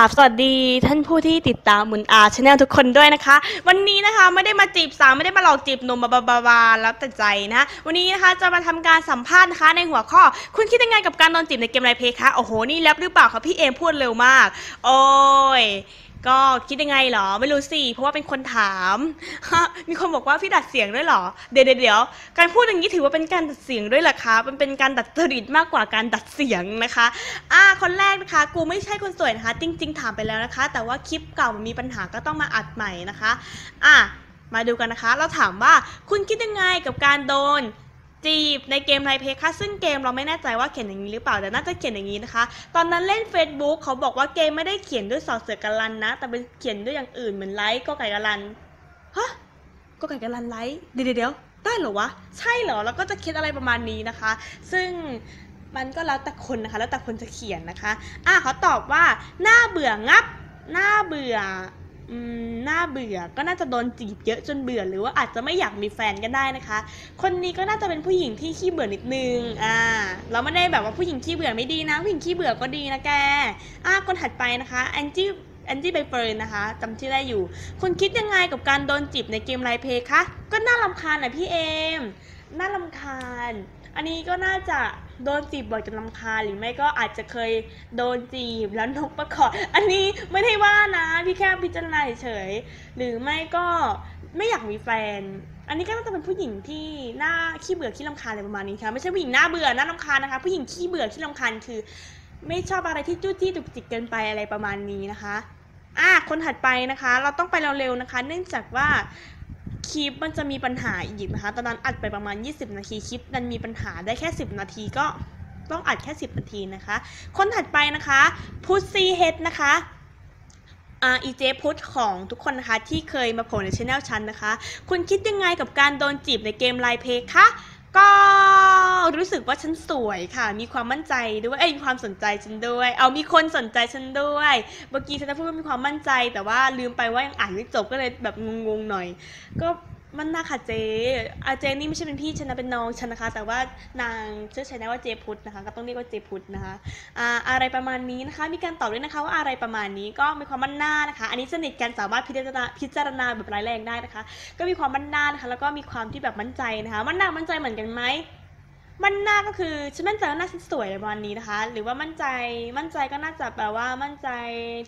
ครับสวัสดีท่านผู้ที่ติดตามหมุนอาชแนลทุกคนด้วยนะคะ วันนี้นะคะไม่ได้มาจีบสาวไม่ได้มาหลอกจีบหนุ่มบาบาบาแล้วแต่ใจนะวันนี้นะคะจะมาทำการสัมภาษณ์นะคะในหัวข้อ คุณคิดยังไงกับการโดนจีบในเกมไรเพคะโอ้โหนี่แรปหรือเปล่าคะพี่เอมพูดเร็วมาก โอ้ย ก็คิดยังไงเหรอ ไม่รู้สิ เพราะว่าเป็นคนถามมีคนบอกว่าพี่ดัดเสียงด้วยเหรอ เดี๋ยวเดี๋ยวการพูดอย่างนี้ถือว่าเป็นการดัดเสียงด้วยเหรอคะมันเป็นการดัดจริตมากกว่าการดัดเสียงนะคะอ่าคนแรกนะคะ กูไม่ใช่คนสวยนะคะ จริง ๆ ถามไปแล้วนะคะ แต่ว่าคลิปเก่ามันมีปัญหาก็ต้องมาอัดใหม่นะคะ อะมาดูกันนะคะ เราถามว่าคุณคิดยังไงกับการโดน จีบในเกมไรเพคะซึ่งเกมเราไม่แน่ใจว่าเขียนอย่างนี้หรือเปล่าแต่น่าจะเขียนอย่างนี้นะคะ ตอนนั้นเล่น Facebook เขาบอกว่าเกมไม่ได้เขียนด้วยสอเสือกันลันนะ แต่เป็นเขียนด้วยอย่างอื่นเหมือนไลค์ก็ไก่กันลันฮะก็ไก่กันลันไลค์เดี๋ยวเดี๋ยวได้เหรอวะใช่เหรอแล้วก็จะคิดอะไรประมาณนี้นะคะ ซึ่งมันก็แล้วแต่คนนะคะ แล้วแต่คนจะเขียนนะคะ อะเขาตอบว่าหน้าเบื่องับ หน้าเบื่อ น้าเบื่อก็น่าจะโดนจีบเยอะจนเบื่อหรือว่าอาจจะไม่อยากมีแฟนก็ได้นะคะ คนนี้ก็น่าจะเป็นผู้หญิงที่ขี้เบื่อนิดนึงอ่าเราไม่ได้แบบว่าผู้หญิงขี้เบื่อไม่ดีนะผู้หญิงขี้เบื่อก็ดีนะแกอะคนถัดไปนะคะแอนจี้แอนจี้ใบเฟิร์นนะคะจำชื่ได้อยู่ คุณคิดยังไงกับการโดนจีบในเกมไรเพย์คะก็น่ารำคาญนะพี่เอมน่ารำคาญ อันนี้ก็น่าจะ โดนจีบบ่อยจนรำคาหรือไม่ก็อาจจะเคยโดนจีบแล้วนกประกอดอันนี้ไม่ได้ว่านะพี่แค่พิจารณาเฉยหรือไม่ก็ไม่อยากมีแฟน อันนี้ก็น่าจะเป็นผู้หญิงที่หน้าขี้เบื่อขี้รำคาญอะไรประมาณนี้ค่ะไม่ใช่ผู้หญิงหน้าเบื่อหน้ารำคาญนะคะ ผู้หญิงขี้เบื่อขี้รำคาญคือ ไม่ชอบอะไรที่จู้จี้จุกจิกเกินไปอะไรประมาณนี้นะคะอะคนถัดไปนะคะ เราต้องไปเร็วๆนะคะ เนื่องจากว่า คลิปมันจะมีปัญหาอีกนะคะ ตอนนั้นอัดไปประมาณ 20 นาทีคลิปนั้นมีปัญหาได้แค่ 10 นาทีก็ต้องอัดแค่ 10 นาทีนะคะ คนถัดไปนะคะพุทซีเฮดนะคะอ่าอีเจพุทของทุกคนนะคะ ที่เคยมาโผล่ในช anel ฉันนะคะ คุณคิดยังไงกับการโดนจีบในเกมไลน์เพย์คะ รู้สึกว่าฉันสวยค่ะ มีความมั่นใจด้วยเอ้ยมีความสนใจฉันด้วย เอามีคนสนใจฉันด้วย เมื่อกี้ฉันจะพูดว่ามีความมั่นใจ แต่ว่าลืมไปว่ายังอ่านไม่จบก็เลยแบบงงๆหน่อย ก็มันน่าค่ะเจอาเจนี่ไม่ใช่เป็นพี่ฉันนะเป็นน้องฉันนะคะ แต่ว่านางชื่อใช้นะว่าเจพุทธนะคะ ก็ต้องเรียกว่าเจพุทธนะคะอ่าอะไรประมาณนี้นะคะ มีการตอบด้วยนะคะว่าอะไรประมาณนี้ก็มีความมั่นหน้านะคะ อันนี้สนิทกันสามารถพิจารณาพิจารณาแบบร้ายแรงได้นะคะ ก็มีความมั่นหน้านะคะ แล้วก็มีความที่แบบมั่นใจนะคะ มั่นหน้ามั่นใจเหมือนกันไหม มั่นหน้าก็คือฉันมั่นใจว่าหน้าฉันสวยวันนี้นะคะ หรือว่ามั่นใจมั่นใจก็น่าจะแปลว่ามั่นใจ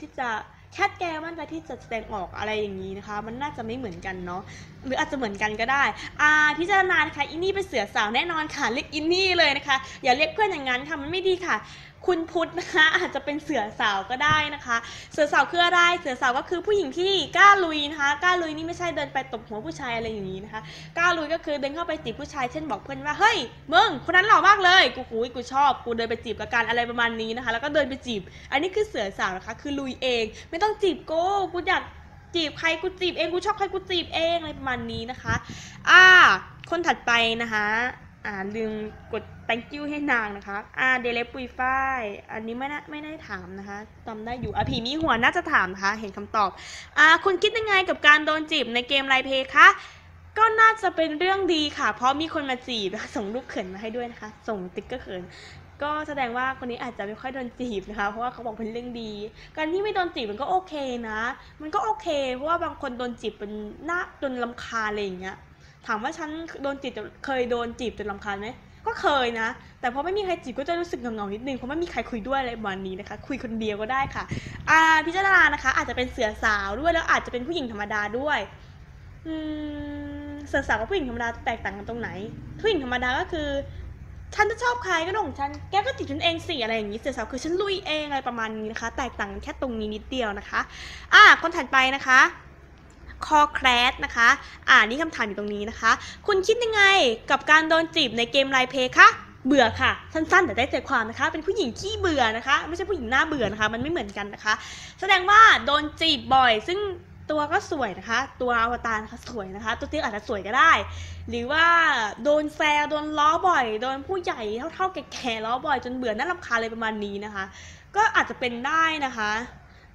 ที่จะแคทแกมั่นใจที่จะแสดงออกอะไรอย่างนี้นะคะ มันน่าจะไม่เหมือนกันเนาะหรืออาจจะเหมือนกันก็ได้อ่าพิจารณานะคะอินนี่เป็นเสือสาวแน่นอนค่ะเรียกอินนี่เลยนะคะอย่าเรียกเพื่อนอย่างนั้นค่ะมันไม่ดีค่ะ คุณพุทธนะคะอาจจะเป็นเสือสาวก็ได้นะคะ เสือสาวคืออะไรเสือสาวก็คือผู้หญิงที่กล้าลุยนะคะกล้าลุยนี่ไม่ใช่เดินไปตบหัวผู้ชายอะไรอย่างนี้นะคะกล้าลุยก็คือเดินเข้าไปจีบผู้ชายเช่นบอกเพื่อนว่าเฮ้ยมึงคนนั้นหล่อมากเลยกูหูยกูชอบกูเดินไปจีบละกันอะไรประมาณนี้นะคะ แล้วก็เดินไปจีบ อันนี้คือเสือสาวนะคะ คือลุยเอง ไม่ต้องจีบโกูกูอยากจีบใครกูจีบเองกูชอบใครกูจีบเองอะไรประมาณนี้นะคะ อ่า คนถัดไปนะคะ อ่าลืมกด thank you ให้นางนะคะอ่าเดเลปุยฝ้าย อันนี้ไม่น่าไม่ได้ถามนะคะจำได้อยู่อะผีมีหัวน่าจะถามนะคะ เห็นคำตอบอ่าคุณคิดยังไงกับการโดนจีบในเกมไรเพย์คะก็น่าจะเป็นเรื่องดีค่ะ เพราะมีคนมาจีบส่งรูปเขินมาให้ด้วยนะคะ ส่งติ๊กเกอร์เขิน ก็แสดงว่าคนนี้อาจจะไม่ค่อยโดนจีบนะคะ เพราะว่าเขาบอกเป็นเรื่องดี การที่ไม่โดนจีบมันก็โอเคนะ มันก็โอเค เพราะว่าบางคนโดนจีบเป็นหน้าจนลำคาอะไรอย่างเงี้ย ถามว่าฉันโดนจีบเคยโดนจีบจนลำคาญไหมก็เคยนะ แต่พอไม่มีใครจีบก็จะรู้สึกเงาๆนิดนึงเพราะไม่มีใครคุยด้วยอะไรประมาณนี้นะคะ คุยคนเดียวก็ได้ค่ะ อ่า พิจารณานะคะ อาจจะเป็นเสือสาวด้วยแล้วอาจจะเป็นผู้หญิงธรรมดาด้วย อืมเสือสาวกับผู้หญิงธรรมดาแตกต่างกันตรงไหน ผู้หญิงธรรมดาก็คือ ฉันจะชอบใครก็เรื่องฉัน แกก็จีบฉันเองสิอะไรอย่างนี้ เสือสาวคือฉันลุยเองอะไรประมาณนี้นะคะ แตกต่างแค่ตรงนี้นิดเดียวนะคะ อ่าคนถัดไปนะคะ คอแครสนะคะ อ่านี่คำถามอยู่ตรงนี้นะคะ คุณคิดยังไงกับการโดนจีบในเกมไลเพคะเบื่อค่ะ สั้นๆ แต่ได้ใจความนะคะ เป็นผู้หญิงขี้เบื่อนะคะ ไม่ใช่ผู้หญิงหน้าเบื่อนะคะ มันไม่เหมือนกันนะคะ แสดงว่าโดนจีบบ่อย ซึ่งตัวก็สวยนะคะ ตัวอวตารนะคะสวยนะคะ ตัวจริงอาจจะสวยก็ได้ หรือว่าโดนแซวโดนล้อบ่อย โดนผู้ใหญ่เท่าๆแก่ๆล้อบ่อยจนเบื่อน่ารำคาญอะไรประมาณนี้นะคะ ก็อาจจะเป็นได้นะคะ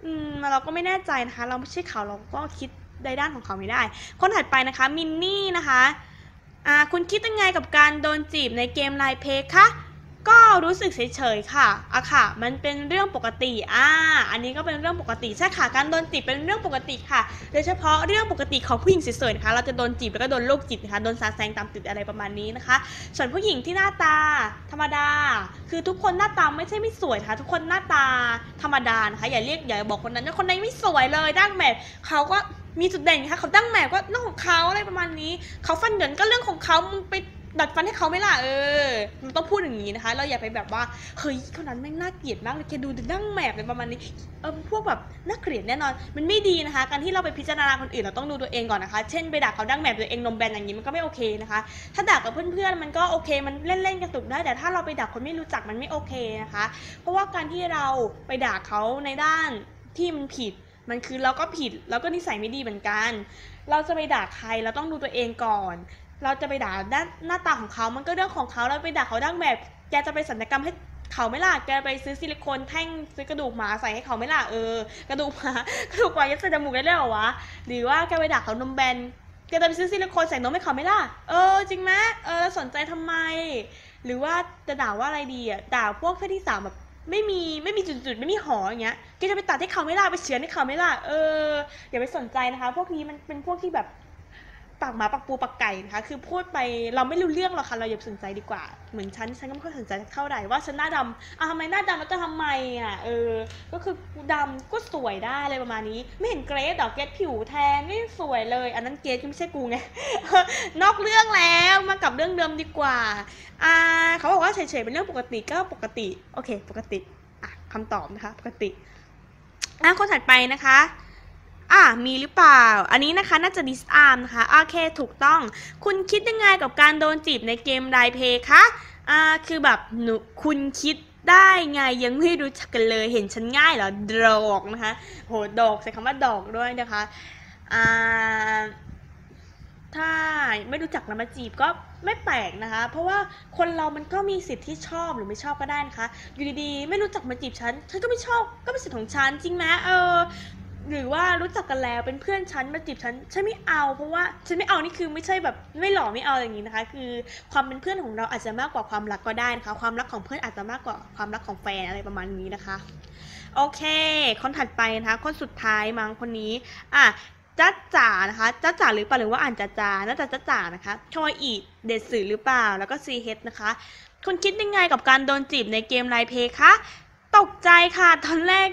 อืมเราก็ไม่แน่ใจนะคะ เราไม่ใช่เขาเราก็คิด ในด้านของเขาไม่ได้ คนถัดไปนะคะมินนี่นะคะอ่าคุณคิดยังไงกับการโดนจีบในเกมไลน์เพย์คะก็รู้สึกเฉยๆค่ะอะค่ะ มันเป็นเรื่องปกติ อ่า อันนี้ก็เป็นเรื่องปกติ ใช่ค่ะ การโดนจีบเป็นเรื่องปกติค่ะ โดยเฉพาะเรื่องปกติของผู้หญิงสวยๆนะคะ เราจะโดนจีบแล้วก็โดนโรคจิตนะคะ โดนสาแซงตามติดอะไรประมาณนี้นะคะ ส่วนผู้หญิงที่หน้าตา ธรรมดา คือทุกคนหน้าตาไม่ใช่ไม่สวยค่ะ ทุกคนหน้าตาธรรมดานะคะ อย่าเรียกอย่าบอกคนนั้นว่าคนนั้นไม่สวยเลยดั้งแมทเขาก็ มีจุดเด่นนะคะเขาดั้งแมก็เรื่องของเขาอะไรประมาณนี้ เขาฟันเหยินก็เรื่องของเขามึงไปดัดฟันให้เขาไม่ล่ะเออมันต้องพูดอย่างนี้นะคะ เราอย่าไปแบบว่าเฮ้ยคนนั้นแม่งน่าเกลียดมากเลยแกดูดั้งแมบเลยประมาณนี้เออพวกแบบน่าเกลียดแน่นอน มันไม่ดีนะคะ การที่เราไปพิจารณาคนอื่นเราต้องดูตัวเองก่อนนะคะ เช่นไปด่าเขาดั้งแมบตัวเองนมแบนอย่างนี้มันก็ไม่โอเคนะคะ ถ้าด่ากับเพื่อนๆมันก็โอเค มันเล่นๆกระตุกได้ แต่ถ้าเราไปด่าคนไม่รู้จักมันไม่โอเคนะคะ เพราะว่าการที่เราไปด่าเขาในด้านที่มันผิด มันคือเราก็ผิดแล้วก็นิสัยไม่ดีเหมือนกัน เราจะไปด่าใครเราต้องดูตัวเองก่อน เราจะไปด่าด้านหน้าตาของเขา มันก็เรื่องของเขาเราไปด่าเขาดั้งแบบแกจะไปสัญญกรรมให้เขาไม่ล่ะแกไปซื้อซิลิโคนแท่งซื้อกระดูกหมาใส่ให้เขาไม่ล่ะเออกระดูกหมากระดูกหมายัดใส่จมูกได้เลยเหรอวะหรือว่าแกไปด่าเขานมแบนแกจะไปซื้อซิลิโคนใส่นมให้เขาไม่ล่ะเออจริงไหมเออสนใจทำไม หรือว่าจะด่าว่าอะไรดีอะด่าพวกเพศที่สามแบบ ไม่มีไม่มีจุดๆไม่มีหออย่างเงี้ยแกจะไปตัดให้เขาไม่ล่าไปเฉือนให้เขาไม่ล่าเอออย่าไปสนใจนะคะ พวกนี้มันเป็นพวกที่แบบ ปากหมาปากปูปากไก่นะคะ คือพูดไปเราไม่รู้เรื่องหรอกค่ะ เราอย่าสนใจดีกว่า เหมือนฉัน ฉันก็ไม่ค่อยสนใจเท่าไหร่ว่าฉันหน้าดำอะทำไมหน้าดำแล้วจะทำไมอะ เออ ก็คือกูดำก็สวยได้อะไรประมาณนี้ ไม่เห็นเกรซหรอเกรซผิวแทนไม่สวยเลย อันนั้นเกรซก็ไม่ใช่กูไง นอกเรื่องแล้วมากับเรื่องเดิมดีกว่า อ่า เขาบอกว่าเฉยๆเป็นเรื่องปกติก็ปกติ โอเค ปกติ อะคำตอบนะคะ ปกติอะคนถัดไปนะคะ อะมีหรือเปล่า อันนี้นะคะน่าจะดิสอาร์มนะคะโอเคถูกต้อง คุณคิดยังไงกับการโดนจีบในเกมไดเพย์คะอ่าคือแบบหนูคุณคิดได้ไงยังไม่รู้จักกันเลยเห็นฉันง่ายเหรอดอกนะคะโหดอกใช้คำว่าดอกด้วยนะคะอ่าถ้าไม่รู้จักแล้วมาจีบก็ไม่แปลกนะคะ เพราะว่าคนเรามันก็มีสิทธิ์ที่ชอบหรือไม่ชอบก็ได้นะคะ อยู่ดีๆ ไม่รู้จักมาจีบฉัน ฉันก็ไม่ชอบก็เป็นสิทธิ์ของฉันจริงไหมเออ หรือว่ารู้จักกันแล้วเป็นเพื่อนฉันมาจีบฉันฉันไม่เอา เพราะว่าฉันไม่เอานี่คือไม่ใช่แบบไม่หล่อไม่เอาอย่างนี้นะคะ คือความเป็นเพื่อนของเราอาจจะมากกว่าความรักก็ได้นะคะ ความรักของเพื่อนอาจจะมากกว่าความรักของแฟนอะไรประมาณนี้นะคะ โอเค คนถัดไปนะคะ คนสุดท้ายมั้งคนนี้อะจ้าจ๋านะคะจ้าจ๋าหรือเปล่าหรือว่าอ่านจ้าจ๋าน่าจะจ้าจ๋านะคะชอยอีเดดสื่อหรือเปล่าแล้วก็ซีเฮดนะคะคุณคิดยังไงกับการโดนจีบในเกมไลน์เพย์คะตกใจค่ะตอนแรก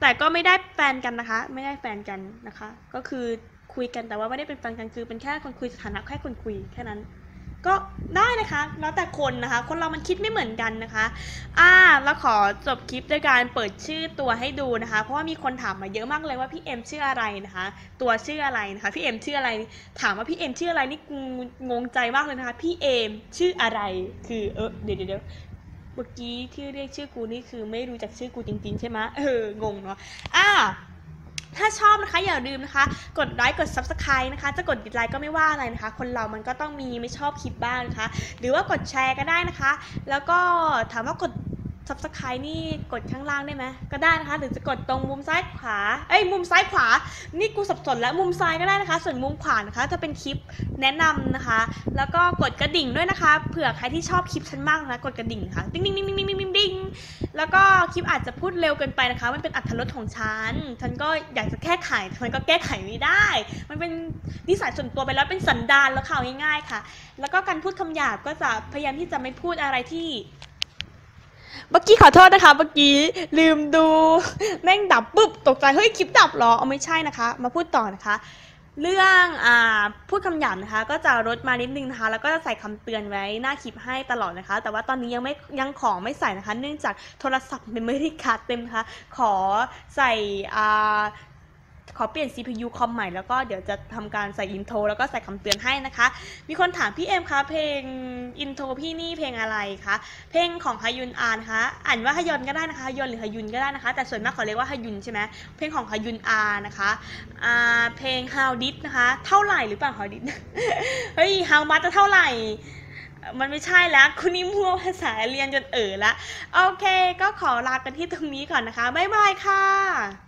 แต่ก็ไม่ได้แฟนกันนะคะ ไม่ได้แฟนกันนะคะ ก็คือคุยกันแต่ว่าไม่ได้เป็นแฟนกันคือเป็นแค่คนคุยสถานะแค่คนคุยแค่นั้น ก็ได้นะคะ แล้วแต่คนนะคะ คนเรามันคิดไม่เหมือนกันนะคะ อ่าแล้วขอจบคลิปด้วยการเปิดชื่อตัวให้ดูนะคะ เพราะว่ามีคนถามมาเยอะมากเลยว่าพี่เอ็มชื่ออะไรนะคะ ตัวชื่ออะไรนะคะพี่เอ็มชื่ออะไร ถามว่าพี่เอ็มชื่ออะไรนี่งงใจมากเลยนะคะ พี่เอ็มชื่ออะไร คือเออเดี๋ยวเดี๋ยว เมื่อกี้ที่เรียกชื่อกูนี่คือไม่รู้จักชื่อกูจริงๆใช่ไหมเอองงเนาะอ่าถ้าชอบนะคะอย่าลืมนะคะ กดไลค์กด subscribe นะคะ จะกดดิสไลค์ก็ไม่ว่าอะไรนะคะ คนเรามันก็ต้องมีไม่ชอบคลิปบ้างนะคะ หรือว่ากดแชร์ก็ได้นะคะ แล้วก็ถามว่ากด subscribe นี่กดข้างล่างได้ไหมก็ได้นะคะ หรือจะกดตรงมุมซ้ายขวา เอ้ยมุมซ้ายขวา นี่กูสับสนแล้วมุมซ้ายก็ได้นะคะ ส่วนมุมขวานะคะจะเป็นคลิปแนะนำนะคะ แล้วก็กดกระดิ่งด้วยนะคะ เผื่อใครที่ชอบคลิปฉันมากนะคะกดกระดิ่งค่ะติ๊งติ๊งติ๊งติ๊งติ๊งติ๊งติ๊งแล้วก็คลิปอาจจะพูดเร็วเกินไปนะคะ มันเป็นอัตรสของฉัน ฉันก็อยากจะแก้ไขมันก็แก้ไขไม่ได้ มันเป็นนิสัยส่วนตัวไปแล้วเป็นสันดานแล้วข่าวง่ายๆค่ะ แล้วก็การพูดคำหยาบก็จะพยายามที่จะไม่พูดอะไรที่ เมื่อกี้ขอโทษนะคะเมื่อกี้ลืมดูแม่งดับปุ๊บตกใจเฮ้ยคลิปดับเหรอเอาไม่ใช่นะคะ มาพูดต่อนะคะ เรื่องอ่าพูดคำหยาบนะคะ ก็จะลดมานิดนึงนะคะแล้วก็จะใส่คำเตือนไว้หน้าคลิปให้ตลอดนะคะ แต่ว่าตอนนี้ยังไม่ยังของไม่ใส่นะคะ เนื่องจากโทรศัพท์เป็นไมรี่การ์ดเต็มนะคะขอใส่อ่า ขอเปลี่ยน CPU คอมใหม่แล้วก็เดี๋ยวจะทำการใส่อินโทรแล้วก็ใส่คำเตือนให้นะคะ มีคนถามพี่เอ็มคะเพลงอินโทรพี่นี่เพลงอะไรคะ เพลงของฮยุนอานะคะอ่านว่าฮยอนก็ได้นะคะฮยอนหรือฮยุนก็ได้นะคะ แต่ส่วนมากเขาเรียกว่าฮยุนใช่ไหมเพลงของฮยุนอานะคะอ่าเพลง How Did นะคะ เท่าไหร่หรือเปล่า How Did เฮ้ย How much จะเท่าไหร่มันไม่ใช่แล้วคุณนี่มั่วภาษาเรียนจนเอ๋อละ โอเค ก็ขอลากันที่ตรงนี้ก่อนนะคะ บ๊ายบายค่ะ